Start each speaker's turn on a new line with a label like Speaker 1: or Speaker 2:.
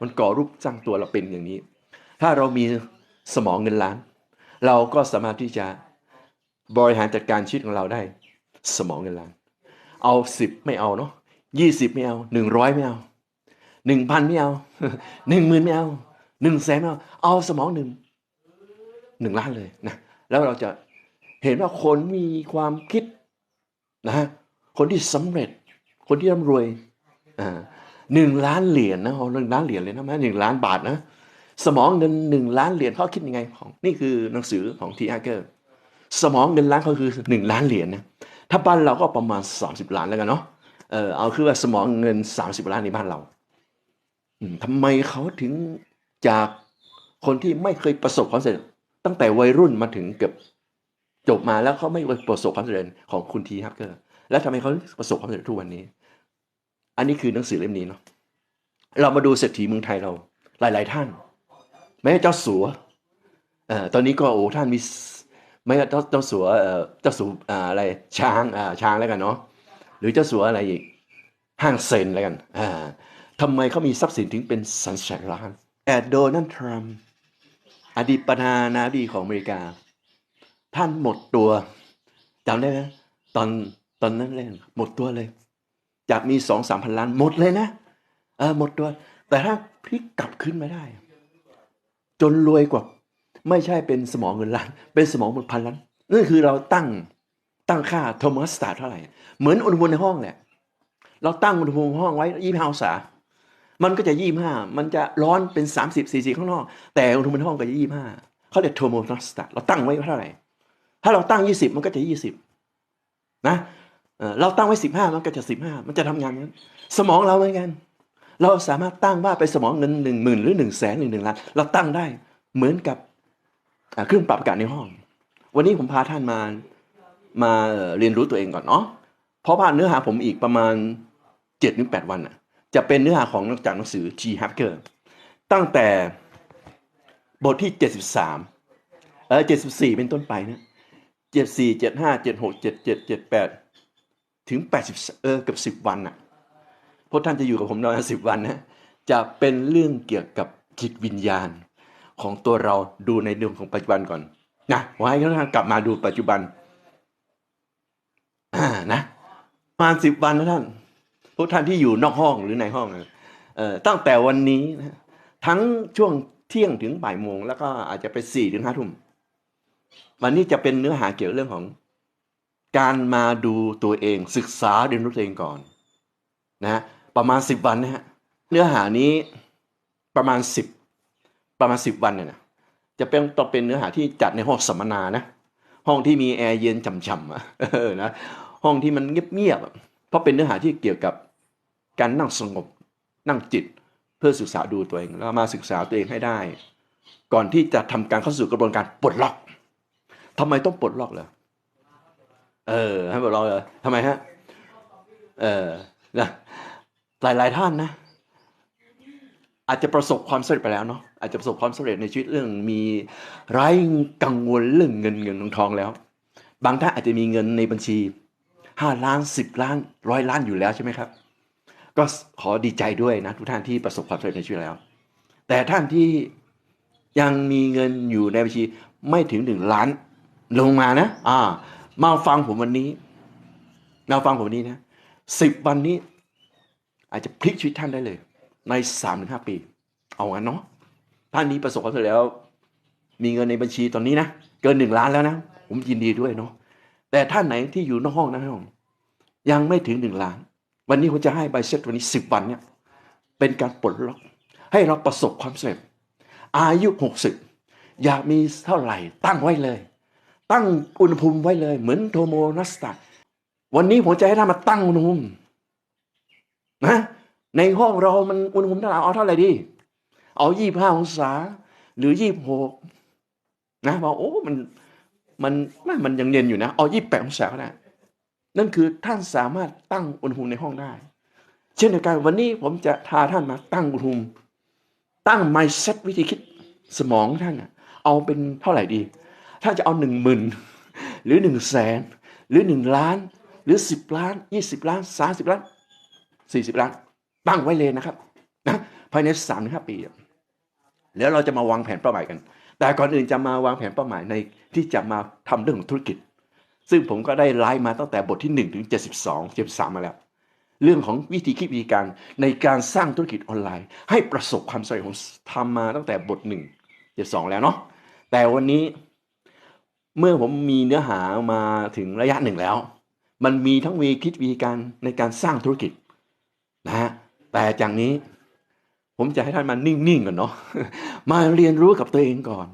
Speaker 1: มันก่อรูปสร้างตัวเราเป็นอย่างนี้ ถ้าเรามีสมองเงินล้าน เราก็สามารถที่จะบริหารจัดการชีวิตของเราได้ สมองเงินล้าน เอาสิบไม่เอาเนาะยี่สิบไม่เอาหนึ่งร้อยไม่เอาหนึ่งพันไม่เอาหนึ่งหมื่นไม่เอาหนึ่งแสนไม่เอาเอาสมองหนึ่งหนึ่งล้านเลยนะแล้วเราจะเห็นว่าคนมีความคิดนะฮะคนที่สำเร็จ คนที่ร่ำรวยอ่า หนึ่งล้านเหรียญนะหนึ่งล้านเหรียญเลยนะแม่หนึ่งล้านบาทนะ สมองเงินหนึ่งล้านเหรียญเขาคิดยังไงของนี่คือหนังสือของทีอาร์เกอร์สมองเงินล้านเขาคือหนึ่งล้านเหรียญนะถ้าบ้านเราก็ประมาณ30ล้านแล้วกันเนาะเออเอาคือว่าสมองเงิน30ล้านในบ้านเราอืมทำไมเขาถึงจากคนที่ไม่เคยประสบความสำเร็จตั้งแต่วัยรุ่นมาถึงเกือบจบมาแล้วเขาไม่ประสบความสำเร็จของคุณทีฮักเกอร์ แล้วทำไมเขาประสบความสำเร็จทุกวันนี้ อันนี้คือหนังสือเล่มนี้เนาะเรามาดูเศรษฐีเมืองไทยเรา หลาย ๆ ท่าน แม้เจ้าสัวอ่อตอนนี้ก็โอ้ท่านมีไม่เจ้าเจ้าสัวเจ้าสัวออะไรช้างช้างแล้วกันเนาะหรือเจ้าสัวอะไรอีกห้างเซนแล้วกันอ่าทำไมเขามีทรัพย์สินถึงเป็นสันแสนล้านแต่โดนัลด์ทรัมป์อดีตประธานาธิบดีของอเมริกา ท่านหมดตัวจำได้ไหมตอนตอนนั้นเลยหมดตัวเลย จากมีสองสามพันล้านหมดเลยนะเออหมดตัวแต่ถ้าพลิกกลับขึ้นมาได้ จนรวยกว่า ไม่ใช่เป็นสมองเงินล้าน เป็นสมองหมดพันล้านนั่นคือเราตั้งตั้งค่าโทมัสตาเท่าไหร่ เหมือนอุณหภูมิในห้องแหละ เราตั้งอุณหภูมิห้องไว้ยี่ห้าองศา มันก็จะยี่ห้ามันจะร้อนเป็นสามสิบสี่สิบข้างนอก แต่อุณหภูมิในห้องก็จะยี่ห้าเขาเรียกโทโมสตาเราตั้งไว้เท่าไหร่ ถ้าเราตั้งยี่สิบมันก็จะยี่สิบนะ เราตั้งไว้สิบห้ามันก็จะสิบห้ามันจะทำงานนั้น สมองเราเหมือนกัน เราสามารถตั้งว่าไปสมองเงินหนึ่งหมื่นหรือหนึ่งแสนหรือหนึ่งล้านเราตั้งได้เหมือนกับเครื่องปรับอากาศในห้อง วันนี้ผมพาท่านมามาเรียนรู้ตัวเองก่อนเนาะเพราะว่าเนื้อหาผมอีกประมาณเจ็ดหรือแปดวันอะ จะเป็นเนื้อหาของนอกจากหนังสือ G Hacker ตั้งแต่บทที่ 73เออ74 เป็นต้นไปนะ74 75 76 77 78 ถึงแปดสิบเออเกับสิบวันน่ะพราะท่านจะอยู่กับผมนานสิบวันนะจะเป็นเรื่องเกี่ยวกับจิตวิญญาณ ของตัวเราดูในเรื่องของปัจจุบันก่อนนะไว้ท่านกลับมาดูปัจจุบันอ่านะประมาณสิบวันนะท่านพวกท่านที่อยู่นอกห้องหรือในห้องเอ่อตั้งแต่วันนี้นะทั้งช่วงเที่ยงถึงบ่ายโมงแล้วก็อาจจะไปสี่ถึงห้าทุ่มวันนี้จะเป็นเนื้อหาเกี่ยวเรื่องของ การมาดูตัวเองศึกษาเรียนรู้ตัวเองก่อนนะประมาณสิบวันนะฮะเนื้อหานี้ประมาณสิบประมาณสิบวันเนี่ยนะจะเป็นต้องเป็นเนื้อหาที่จัดในห้องสัมมนานะห้องที่มีแอร์เย็นฉ่ำๆอะนะห้องที่มันเงียบๆเพราะเป็นเนื้อหาที่เกี่ยวกับการนั่งสงบนั่งจิตเพื่อศึกษาดูตัวเองแล้วมาศึกษาตัวเองให้ได้ ก่อนที่จะทำการเข้าสู่กระบวนการปลดล็อกทำไมต้องปลดล็อกเหรอ เออให้ปลดล็อกเหรอทำไมฮะ เออนะหลายๆท่านนะ อาจจะประสบความสำเร็จไปแล้วเนาะอาจจะประสบความสำเร็จในชีวิตเรื่องมีไร้กังวลเรื่องเงินเงินทองทองแล้ว บางท่านอาจจะมีเงินในบัญชีห้าล้านสิบล้านร้อยล้านอยู่แล้วใช่ไหมครับ ก็ขอดีใจด้วยนะ ทุกท่านที่ประสบความสำเร็จในชีวิตแล้ว แต่ท่านที่ยังมีเงินอยู่ในบัญชีไม่ถึงหนึ่งล้านลงมานะ อ่า มาฟังผมวันนี้มาฟังผมวันนี้นะสิบวันนี้ อาจจะพลิกชีวิตท่านได้เลย ในสามถึงห้าปี เอางั้นเนาะท่านนี้ประสบความสำเร็จแล้ว มีเงินในบัญชีตอนนี้นะเกินหนึ่งล้านแล้วนะผมยินดีด้วยเนาะแต่ท่านไหนที่อยู่นอกห้องนะห้องยังไม่ถึงหนึ่งล้าน วันนี้ผมจะให้ใบเสร็จวันนี้สิบวันเนี่ยเป็นการปลดล็อก ให้เราประสบความสำเร็จอายุหกสิบอยากมีเท่าไหร่ตั้งไว้เลย ตั้งอุณหภูมิไว้เลย เหมือนโทโมนัสตาวันนี้ผมจะให้ท่านมาตั้งอุณหภูมินะในห้องเรามันอุณหภูมิเท่าไหร่เอาเท่าไหร่ดี เอายี่ห้าองศา หรือยี่หกนะบอกโอ้มันมันมันมันยังเย็นอยู่นะ เอายี่แปดองศาก็ได้นั่นคือท่านสามารถตั้งอุณหภูมิในห้องได้ เช่นเดียวกันวันนี้ผมจะพาท่านมาตั้งอุณหภูมิ ตั้ง mindset วิธีคิดสมองท่านน่ะเอาเป็นเท่าไหร่ดี ถ้าจะเอาหนึ่งหมื่นหรือหนึ่งแสนหรือหนึ่งล้าน หรือสิบล้านยี่สิบล้านสามสิบล้านสี่สิบล้าน ตั้งไว้เลยนะครับนะภายในสามถึงห้าปีแล้วเราจะมาวางแผนเป้าหมายกัน แต่ก่อนอื่นจะมาวางแผนเป้าหมายในที่จะมาทำเรื่องของธุรกิจ ซึ่งผมก็ได้ไลฟ์มาตั้งแต่บทที่ 1 ถึง 72 73 มาแล้ว เรื่องของวิธีคิดวิธีการในการสร้างธุรกิจออนไลน์ ให้ประสบความสำเร็จผมทำมาตั้งแต่บท 1 72 แล้วเนาะแต่วันนี้ เมื่อผมมีเนื้อหามาถึงระยะหนึ่งแล้ว มันมีทั้งวิธีคิดวิธีการในการสร้างธุรกิจนะฮะแต่จากนี้ ผมจะให้ท่านมานิ่งๆก่อนเนาะมาเรียนรู้กับตัวเองก่อน